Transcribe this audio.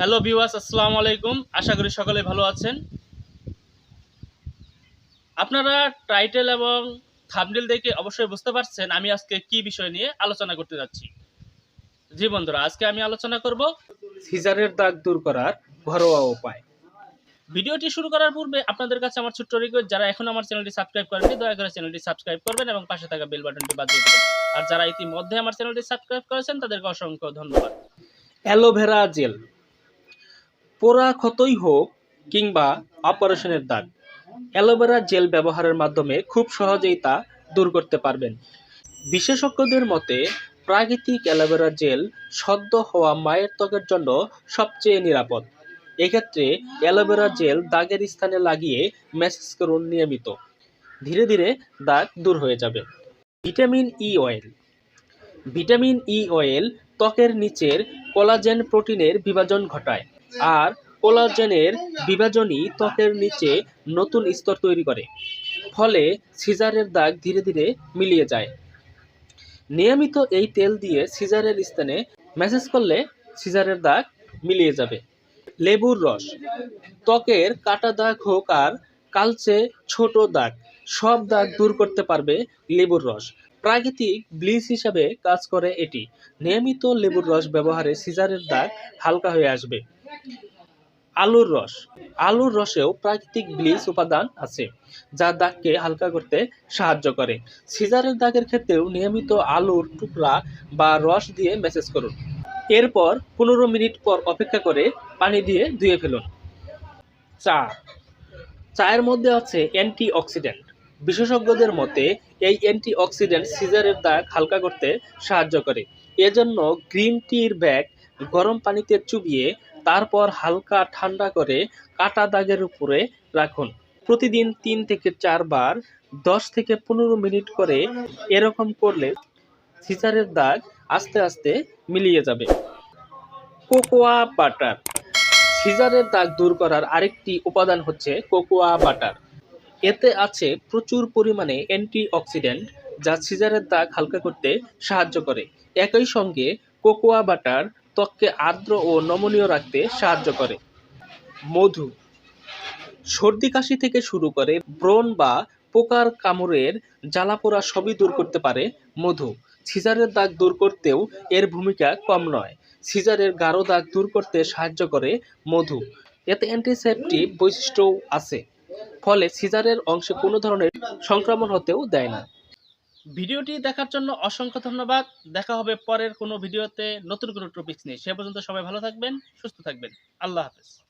Hello viewers, আসসালামু আলাইকুম। আশা করি সকলে ভালো আছেন। আপনারা টাইটেল এবং থাম্বনেল দেখে অবশ্যই বুঝতে পারছেন আমি আজকে কি বিষয় নিয়ে আলোচনা করতে যাচ্ছি। জি বন্ধুরা, আজকে আমি আলোচনা করব সিজারের দাগ দূর করার ঘরোয়া উপায়। ভিডিওটি শুরু করার পূর্বে আপনাদের কাছে আমার ছোট্ট রিকোয়েস্ট যারা এখন আমার চ্যানেলটি সাবস্ক্রাইব করেননি, দয়া করে চ্যানেলটি সাবস্ক্রাইব করবেন এবং পাশে থাকা বেল বাটনটি বাজিয়ে দেবেন। আর যারা ইতিমধ্যে আমার চ্যানেলটি সাবস্ক্রাইব করেছেন, তাদেরকে অসংখ্য ধন্যবাদ। Aloe vera gel. পোড়া ক্ষতই হোক কিংবা অপারেশনের দাগ, অ্যালোভেরা জেল ব্যবহারের মাধ্যমে খুব সহজেই তা দূর করতে পারবেন। বিশেষজ্ঞদের মতে, প্রাকৃতিক অ্যালোভেরা জেল সদ্য হওয়া মায়ের ত্বকের জন্য সবচেয়ে নিরাপদ। এক্ষেত্রে অ্যালোভেরা জেল দাগের স্থানে লাগিয়ে ম্যাসেজ করুন নিয়মিত। ধীরে ধীরে দাগ দূর হয়ে যাবে। Vitamin E oil. Vitamin E oil ত্বকের নিচের কোলাজেন প্রোটিনের বিভাজন ঘটায়। আর কোলাজেনের বিভাজনই ত্বকের নিচে নতুন স্তর তৈরি করে, ফলে সিজারের দাগ ধীরে ধীরে মিলিয়ে যায়। নিয়মিত এই তেল দিয়ে সিজারের স্থানে ম্যাসেজ করলে সিজারের দাগ মিলিয়ে যাবে। লেবুর রস, ত্বকের কাটা দাগ হোক আর কালচে ছোট দাগ, সব দাগ দূর করতে পারবে লেবুর রস। প্রাকৃতিক ব্লিচ হিসাবে কাজ করে এটি। নিয়মিত লেবুর রস ব্যবহারে সিজারের দাগ হালকা হয়ে আসবে। আলুর রস। আলুর রসেও প্রাকৃতিক ব্লিচ উপাদান আছে, যা দাগকে হালকা করতে সাহায্য করে। সিজারের দাগের ক্ষেত্রেও নিয়মিত আলুর টুকরা বা রস দিয়ে মেসেজ করুন। এরপর পনেরো মিনিট পর অপেক্ষা করে পানি দিয়ে ধুয়ে ফেলুন। চা। চায়ের মধ্যে আছে অ্যান্টি অক্সিডেন্ট বিশেষজ্ঞদের মতে, এই অ্যান্টি অক্সিডেন্ট সিজারের দাগ হালকা করতে সাহায্য করে। এজন্য গ্রিন টির ব্যাগ গরম পানিতে চুবিয়ে তারপর হালকা ঠান্ডা করে কাটা দাগের উপরে রাখুন। প্রতিদিন তিন থেকে চারবার, দশ থেকে পনেরো মিনিট করে এরকম করলে সিজারের দাগ আস্তে আস্তে মিলিয়ে যাবে। Cocoa butter. সিজারের দাগ দূর করার আরেকটি উপাদান হচ্ছে কোকোয়া বাটার। এতে আছে প্রচুর পরিমাণে অ্যান্টি অক্সিডেন্ট যা সিজারের দাগ হালকা করতে সাহায্য করে। একই সঙ্গে কোকোয়া বাটার ত্বককে আর্দ্র ও নমনীয় রাখতে সাহায্য করে। মধু সর্দি কাশি থেকে শুরু করে ব্রণ বা পোকার কামড়ের জ্বালাপোড়া সবই দূর করতে পারে মধু। সিজারের দাগ দূর করতেও এর ভূমিকা কম নয়। সিজারের গাঢ় দাগ দূর করতে সাহায্য করে মধু। এতে অ্যান্টিসেপটিভ বৈশিষ্ট্যও আছে। ফলে সিজারের অংশে কোনো ধরনের সংক্রমণ হতেও দেয় না। ভিডিওটি দেখার জন্য অসংখ্য ধন্যবাদ। দেখা হবে পরের কোনো ভিডিওতে নতুন কোনো টপিকস নিয়ে। সে পর্যন্ত সবাই ভালো থাকবেন, সুস্থ থাকবেন। আল্লাহ হাফেজ।